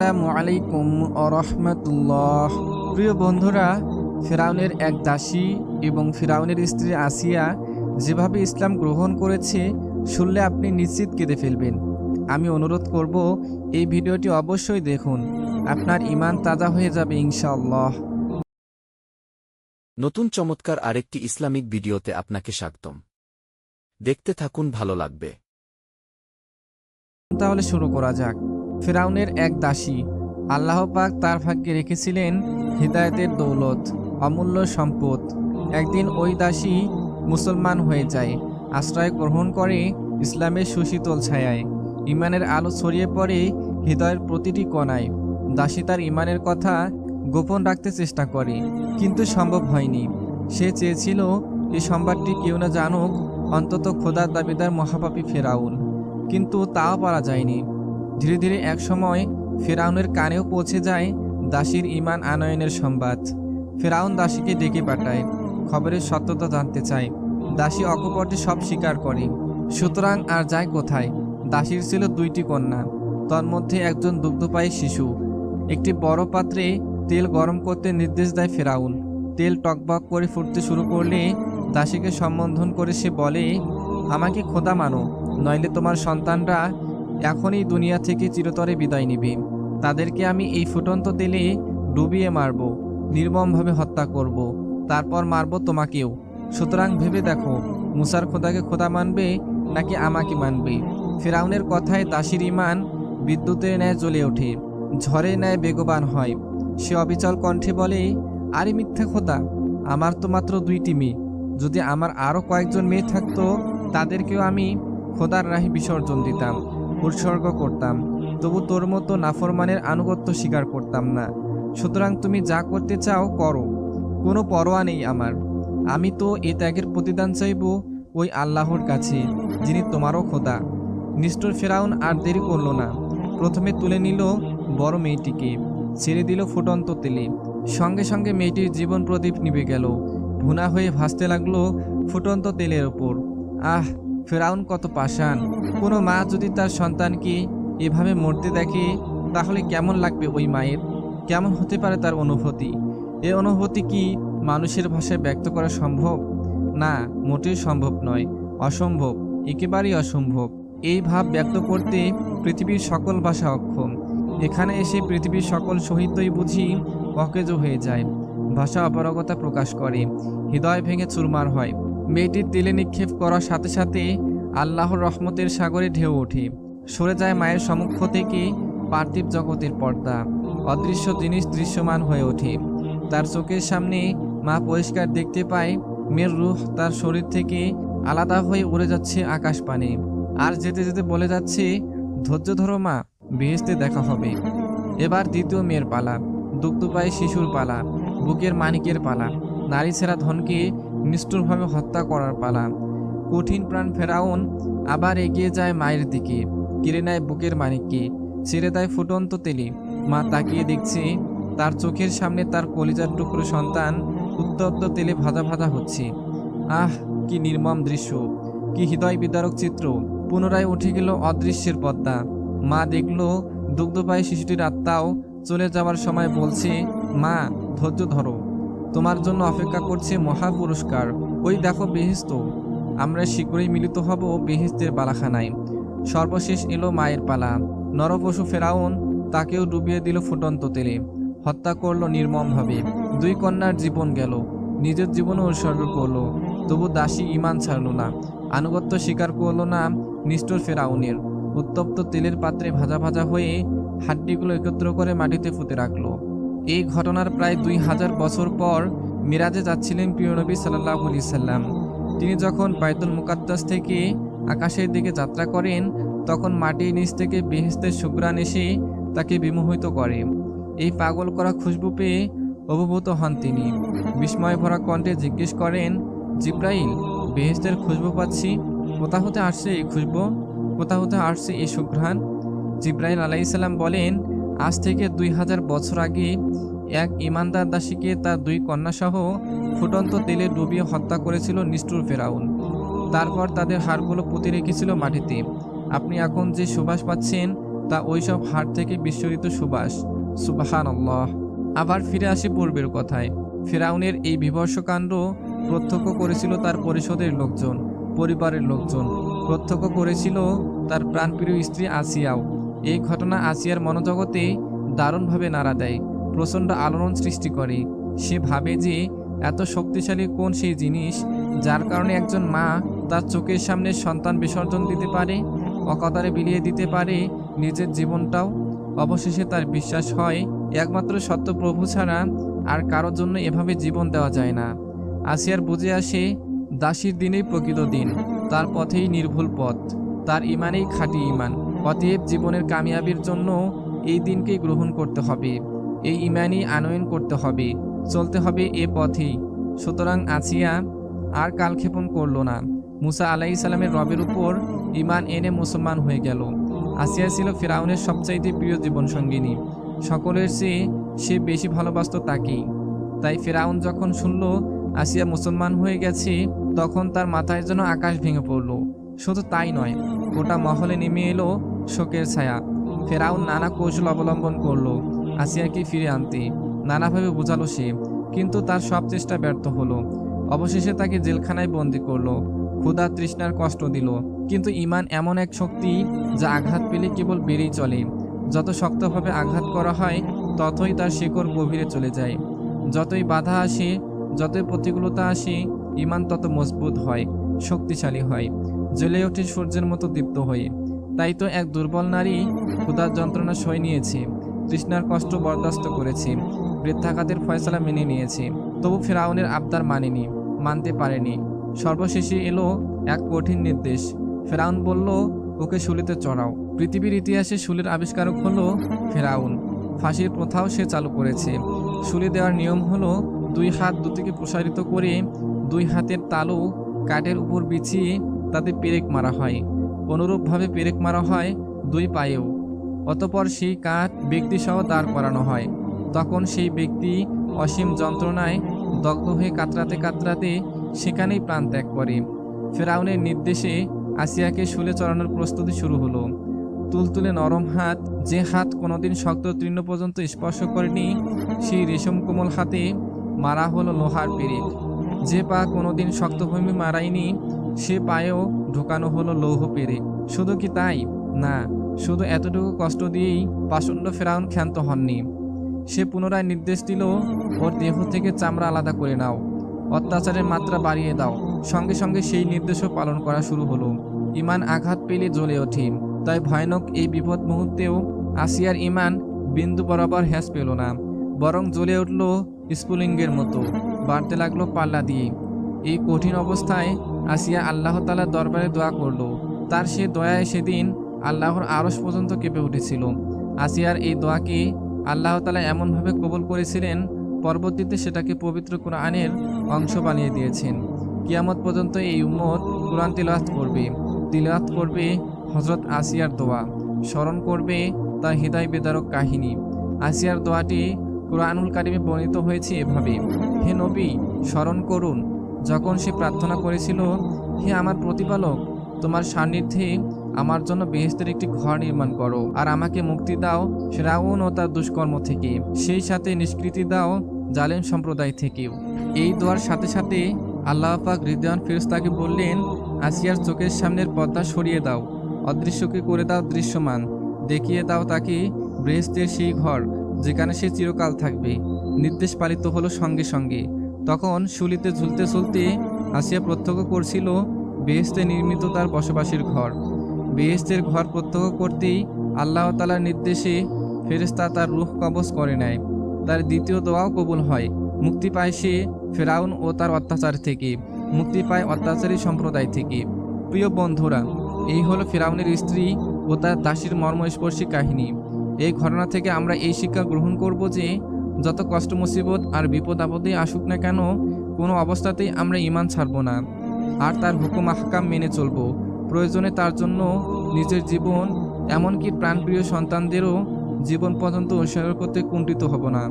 আসসালামু আলাইকুম আরহামতুল্লাহ প্রিয় বন্ধুরা ফেরাউনের এক দাসী এবং ফেরাউনের স্ত্রী আসিয়া যেভাবে ইসলাম গ্রহণ করেছে শুনলে আপনি নিশ্চিত কেঁদে ফেলবেন। আমি অনুরোধ করব এই ভিডিওটি অবশ্যই দেখুন। আপনার ইমান তাজা হয়ে যাবে ইনশাআল্লাহ। নতুন চমৎকার আরেকটি ইসলামিক ভিডিওতে আপনাকে স্বাগতম। দেখতে থাকুন ভালো লাগবে। তাহলে শুরু করা যাক। ফেরাউনের এক দাসী। আল্লাহ পাক তার ভাগ্যে রেখেছিলেন হৃদায়তের দৌলত, অমূল্য সম্পদ। একদিন ওই দাসী মুসলমান হয়ে যায়, আশ্রয় গ্রহণ করে ইসলামের সুশীতল ছায়ায়। ইমানের আলো ছড়িয়ে পড়ে হৃদয়ের প্রতিটি কণায়। দাসী তার ইমানের কথা গোপন রাখতে চেষ্টা করে, কিন্তু সম্ভব হয়নি। সে চেয়েছিল এই সংবাদটি কেউ না জানুক, অন্তত খোদার দাবিদার মহাপাপী ফেরাউন। কিন্তু তাও পারা যায়নি। ধীরে ধীরে এক সময় ফেরাউনের কানেও পৌঁছে যায় দাসীর ইমান আনয়নের সংবাদ। ফেরাউন দাসীকে ডেকে পাঠায়, খবরের সত্যতা জানতে চায়। দাসী অকপটে সব স্বীকার করে। সুতরাং আর যায় কোথায়? দাসীর ছিল দুইটি কন্যা, তন্মধ্যে একজন দুগ্ধপায়ী শিশু। একটি বড় পাত্রে তেল গরম করতে নির্দেশ দেয় ফেরাউন। তেল টকবক করে ফুটতে শুরু করলে দাসীকে সম্বোধন করে সে বলে, আমাকে খোদা মানো, নইলে তোমার সন্তানরা এখনই দুনিয়া থেকে চিরতরে বিদায় নিবে। তাদেরকে আমি এই ফুটন্ত তেলে ডুবিয়ে মারব, নির্মমভাবে হত্যা করব, তারপর মারব তোমাকেও। সুতরাং ভেবে দেখো, মুসার খোদাকে খোদা মানবে নাকি আমাকে মানবে? ফেরাউনের কথায় দাসির ইমান বিদ্যুতের ন্যায় জ্বলে ওঠে ঝড়ে ন্যায় বেগবান হয়। সে অবিচল কণ্ঠে বলে, আরে মিথ্যা খোদা, আমার তো মাত্র দুইটি মেয়ে। যদি আমার আরও কয়েকজন মেয়ে থাকতো, তাদেরকেও আমি খোদার রাহি বিসর্জন দিতাম। উৎসর্গ করতাম, তবু তোর মতো নাফরমানের আনুগত্য স্বীকার করতাম না। সুতরাং তুমি যা করতে চাও, করো। কোনো পরোয়া নেই আমার। আমি তো এ ত্যাগের প্রতিদান চাইব ওই আল্লাহর কাছে, যিনি তোমারও খোদা। নিষ্ঠুর ফেরাউন আর দেরি করল না। প্রথমে তুলে নিল বড় মেয়েটিকে, ছেড়ে দিল ফুটন্ত তেলে। সঙ্গে সঙ্গে মেয়েটির জীবন প্রদীপ নিভে গেল। ভুনা হয়ে ভাসতে লাগল ফুটন্ত তেলের ওপর। আহ, ফেরাউন কত পাষাণ। কোনো মা যদি তার সন্তানকে এভাবে মরতে দেখে, তাহলে কেমন লাগবে ওই মায়ের? কেমন হতে পারে তার অনুভূতি? এ অনুভূতি কি মানুষের ভাষায় ব্যক্ত করা সম্ভব? না, মোটেই সম্ভব নয়। অসম্ভব, একেবারেই অসম্ভব। এই ভাব ব্যক্ত করতে পৃথিবীর সকল ভাষা অক্ষম। এখানে এসে পৃথিবীর সকল শহীদই বুঝি অকেজ হয়ে যায়। ভাষা অপারগতা প্রকাশ করে। হৃদয় ভেঙে চুরমার হয়। মেয়েটির তেলে নিক্ষেপ করার সাথে সাথে আল্লাহর রহমতের সাগরে ঢেউ ওঠে। সরে যায় মায়ের সমক্ষ থেকে পার্থিব জগতের পর্দা। অদৃশ্য জিনিস দৃশ্যমান হয়ে ওঠে। তার চোখের সামনে মা পরিষ্কার দেখতে পায়, মেয়ের রূহ তার শরীর থেকে আলাদা হয়ে উড়ে যাচ্ছে আকাশ পানে আর যেতে যেতে বলে যাচ্ছে, ধৈর্য ধরো মা বেহেস্তে দেখা হবে। এবার দ্বিতীয় মেয়ের পালা দুগ্ধপায়ী শিশুর পালা, বুকের মানিকের পালা, নারী ছেঁড়া ধনকে নিষ্ঠুরভাবে হত্যা করার পালা। কঠিন প্রাণ ফেরাউন আবার এগিয়ে যায় মায়ের দিকে। কেড়ে নেয় বুকের মানিককে ছেড়ে দেয় ফুটন্ত তেলে মা তাকিয়ে দেখছে তার চোখের সামনে তার কলিজার টুকরো সন্তান উত্তপ্ত তেলে ভাজা ভাজা হচ্ছে। আহ, কি নির্মম দৃশ্য, কি হৃদয় বিদারক চিত্র। পুনরায় উঠে গেল অদৃশ্যের পদ্মা। মা দেখল দুগ্ধপায়ী শিশুটির আত্মাও চলে যাওয়ার সময় বলছে, মা, ধৈর্য ধরো। তোমার জন্য অপেক্ষা করছে মহা পুরস্কার। ওই দেখো বেহিস্ত আমরা শীঘ্রই মিলিত হব বেহিস্তের বালাখানায়। সর্বশেষ এলো মায়ের পালা। নরপশু ফেরাউন তাকেও ডুবিয়ে দিল ফুটন্ত তেলে। হত্যা করল নির্মমভাবে। দুই কন্যার জীবন গেল। নিজের জীবনও উৎসর্গ করল। তবু দাসী ইমান ছাড়ল না। আনুগত্য স্বীকার করল না নিষ্ঠুর ফেরাউনের। উত্তপ্ত তেলের পাত্রে ভাজা ভাজা হয়ে হাড্ডিগুলো একত্র করে মাটিতে পুঁতে রাখল। এই ঘটনার প্রায় দুই হাজার বছর পর মিরাজে যাচ্ছিলেন প্রিয়নবী সাল্লাহ সাল্লাম। তিনি যখন বাইতুল মুকাদ্দাস থেকে আকাশের দিকে যাত্রা করেন, তখন মাটির নিচ থেকে বেহেস্তের সুগ্রাণ এসে তাকে বিমোহিত করে। এই পাগল করা খুশবু পেয়ে অভিভূত হন তিনি। বিস্ময় ভরা কণ্ঠে জিজ্ঞেস করেন, জিব্রাইল বেহেস্তের খুশবু পাচ্ছি? কোথা হতে আসছে এই খুশবু? কোথা হতে আসছে এই সুঘ্রাণ জিব্রাইল আলাইসাল্লাম বলেন, আজ থেকে দুই হাজার বছর আগে এক ইমানদার দাসীকে তার দুই কন্যাসহ ফুটন্ত তেলে ডুবিয়ে হত্যা করেছিল নিষ্ঠুর ফেরাউন। তারপর তাদের হাড়গুলো পুঁতে রেখেছিল মাটিতে। আপনি এখন যে সুবাস পাচ্ছেন, তা ওইসব হাড় থেকে বিস্ফোরিত সুবাস। সুবাহান আবার ফিরে আসি পূর্বের কথায়। ফেরাউনের এই বিভর্ষকাণ্ড প্রত্যক্ষ করেছিল তার পরিষদের লোকজন, পরিবারের লোকজন। প্রত্যক্ষ করেছিল তার প্রাণপ্রিয় স্ত্রী আসিয়াও। এই ঘটনা আসিয়ার মনোজগতে দারুণভাবে নাড়া দেয়। প্রচণ্ড আলোড়ন সৃষ্টি করে। সে ভাবে যে এত শক্তিশালী কোন সেই জিনিস যার কারণে একজন মা তার চোখের সামনে সন্তান বিসর্জন দিতে পারে, অকাতারে বিলিয়ে দিতে পারে নিজের জীবনটাও। অবশেষে তার বিশ্বাস হয়, একমাত্র সত্য প্রভু ছাড়া আর কারোর জন্য এভাবে জীবন দেওয়া যায় না। আসিয়ার বুঝে আসে, দাসীর দিনেই প্রকৃত দিন, তার পথেই নির্ভুল পথ, তার ইমানেই খাঁটি ইমান, অতএব জীবনের কামিয়াবির জন্য এই দিনকেই গ্রহণ করতে হবে। এই ইমানই আনয়ন করতে হবে, চলতে হবে এ পথেই। সুতরাং আসিয়া আর কালক্ষেপণ করল না। মুসা আলাহি সালামের রবের উপর ইমান এনে মুসলমান হয়ে গেল। আসিয়া ছিল ফেরাউনের সবচাইতে প্রিয় জীবনসঙ্গিনী। সকলের চেয়ে সে বেশি ভালোবাসত তাকেই। তাই ফেরাউন যখন শুনল আসিয়া মুসলমান হয়ে গেছে, তখন তার মাথায় যেন আকাশ ভেঙে পড়ল। শুধু তাই নয়, গোটা মহলে নেমে এলো শোকের ছায়া। ফেরাউন নানা কৌশল অবলম্বন করল। আসিয়াকে ফিরে আনতে নানাভাবে বোঝালো সে, কিন্তু তার সব চেষ্টা ব্যর্থ হলো। অবশেষে তাকে জেলখানায় বন্দি করল। ক্ষুধা তৃষ্ণার কষ্ট দিল, কিন্তু ইমান এমন এক শক্তি যা আঘাত পেলে কেবল বেড়েই চলে। যত শক্তভাবে আঘাত করা হয়, ততই তার শিকড় গভীরে চলে যায়। যতই বাধা আসে, যতই প্রতিকূলতা আসে, ইমান তত মজবুত হয়, শক্তিশালী হয়, জ্বলে ওঠে সূর্যের মতো দীপ্ত হয়ে। তাই তো এক দুর্বল নারী ক্ষুধার যন্ত্রণা সয়ে নিয়েছে। তৃষ্ণার কষ্ট বরদাস্ত করেছি। বৃদ্ধাঘাতের ফয়সালা মেনে নিয়েছি। তবু ফেরাউনের আবদার মানেনি, মানতে পারেনি। সর্বশেষে এলো এক কঠিন নির্দেশ। ফেরাউন বলল, ওকে শুলিতে চড়াও। পৃথিবীর ইতিহাসে শুলির আবিষ্কারক হলো ফেরাউন। ফাঁসির প্রথাও সে চালু করেছে। শুলি দেওয়ার নিয়ম হলো, দুই হাত দুটিকে প্রসারিত করে দুই হাতের তালু কাঠের উপর বিছিয়ে তাতে পেরেক মারা হয়। অনুরূপভাবে পেরেক মারা হয় দুই পায়েও। অতপর সেই কাঠ ব্যক্তিসহ দাঁড় করানো হয়। তখন সেই ব্যক্তি অসীম যন্ত্রণায় দগ্ধ হয়ে কাতরাতে কাতরাতে সেখানেই প্রাণ ত্যাগ করে। ফেরাউনের নির্দেশে আসিয়াকে শুলে চড়ানোর প্রস্তুতি শুরু হলো। তুলতুলে নরম হাত, যে হাত কোনোদিন শক্ত তৃণ পর্যন্ত স্পর্শ করেনি, সেই রেশম কোমল হাতে মারা হলো লোহার পেরেক। যে পা কোনোদিন শক্তভূমি মারায়নি, সে পায়েও ঢোকানো হলো লৌহ পেরেক। শুধু কি তাই? না। শুধু এতটুকু কষ্ট দিয়েই পাষণ্ড ফেরাউন ক্ষান্ত হননি। সে পুনরায় নির্দেশ দিল, ওর দেহ থেকে চামড়া আলাদা করে নাও। অত্যাচারের মাত্রা বাড়িয়ে দাও। সঙ্গে সঙ্গে সেই নির্দেশও পালন করা শুরু হলো। ইমান আঘাত পেলে জ্বলে ওঠে। তাই ভয়ানক এই বিপদ মুহূর্তেও আসিয়ার ইমান বিন্দু বরাবর হ্যাস পেল না। বরং জ্বলে উঠল স্ফুলিঙ্গের মতো। বাড়তে লাগল পাল্লা দিয়ে। এই কঠিন অবস্থায় আসিয়া আল্লাহ তালার দরবারে দোয়া করল। তার সে দয়ায় সেদিন আল্লাহর আরস পর্যন্ত কেঁপে উঠেছিল। আসিয়ার এই দোয়াকে আল্লাহ তালা এমনভাবে কবুল করেছিলেন? পরবর্তীতে সেটাকে পবিত্র কোরআনের অংশ বানিয়ে দিয়েছেন। কিয়ামত পর্যন্ত এই উম্মত কোরআন তিলাত করবে। তিলাওয়াত করবে হজরত আসিয়ার দোয়া। স্মরণ করবে তার হৃদয় বেদারক কাহিনী। আসিয়ার দোয়াটি কোরআনুল কারিমে বর্ণিত হয়েছে এভাবে, হে নবী, স্মরণ করুন। যখন সে প্রার্থনা করেছিল, হে আমার প্রতিপালক, তোমার সান্নিধ্যে আমার জন্য বেহেস্তের একটি ঘর নির্মাণ করো, আর আমাকে মুক্তি দাও ফেরাউন ও তার দুষ্কর্ম থেকে। সেই সাথে নিষ্কৃতি দাও জালেম সম্প্রদায় থেকেও এই দোয়ার সাথে সাথে আল্লাহ পাক হৃদয়ান ফেরস্তাকে বললেন, আসিয়ার চোখের সামনের পর্দা সরিয়ে দাও, অদৃশ্যকে করে দাও দৃশ্যমান। দেখিয়ে দাও তাকে বৃহস্তের সেই ঘর, যেখানে সে চিরকাল থাকবে। নির্দেশ পালিত হলো সঙ্গে সঙ্গে। তখন শুলিতে ঝুলতে ঝুলতে আসিয়া প্রত্যক্ষ করছিল, বেহেস্তে নির্মিত তার বসবাসের ঘর। বেহেস্তের ঘর প্রত্যক্ষ করতেই আল্লাহ তালার নির্দেশে ফেরেস্তা তার রুখ কবজ করে নেয়। তার দ্বিতীয় দোয়াও কবুল হয়। মুক্তি পায় সে ফেরাউন ও তার অত্যাচার থেকে। মুক্তি পায় অত্যাচারী সম্প্রদায় থেকে। প্রিয় বন্ধুরা, এই হলো ফেরাউনের স্ত্রী ও তার দাসীর মর্মস্পর্শী কাহিনী। এই ঘটনা থেকে আমরা এই শিক্ষা গ্রহণ করব যে, যত কষ্ট মুসিবত আর বিপদ আপদে আসুক না কেন, কোনো অবস্থাতেই আমরা ইমান ছাড়ব না। আর তার হুকুম আহকাম মেনে চলব। প্রয়োজনে তার জন্য নিজের জীবন, এমনকি প্রাণপ্রিয় সন্তানদেরও জীবন পর্যন্ত উৎসর্গ করতে কুণ্ঠিত হব না।